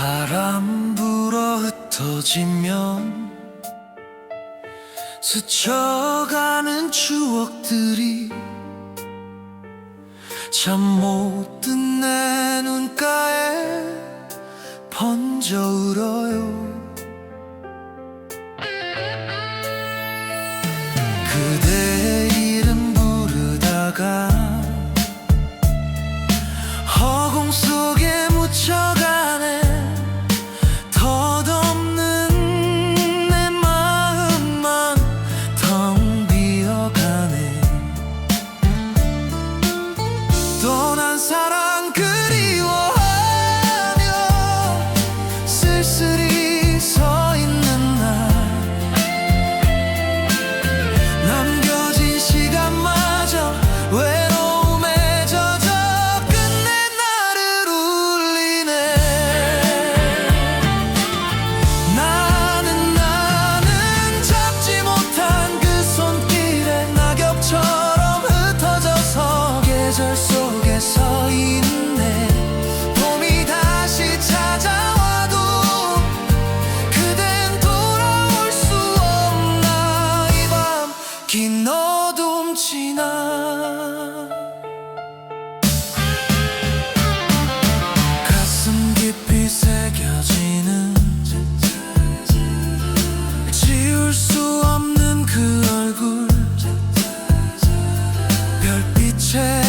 바람 불어 흩어지면 스쳐가는 추억들이 참 못된 내 눈가에 번져 울어요. 그대 todo. 지나. 가슴 깊이 새겨지는 지울 수 없는 그 얼굴. 별빛에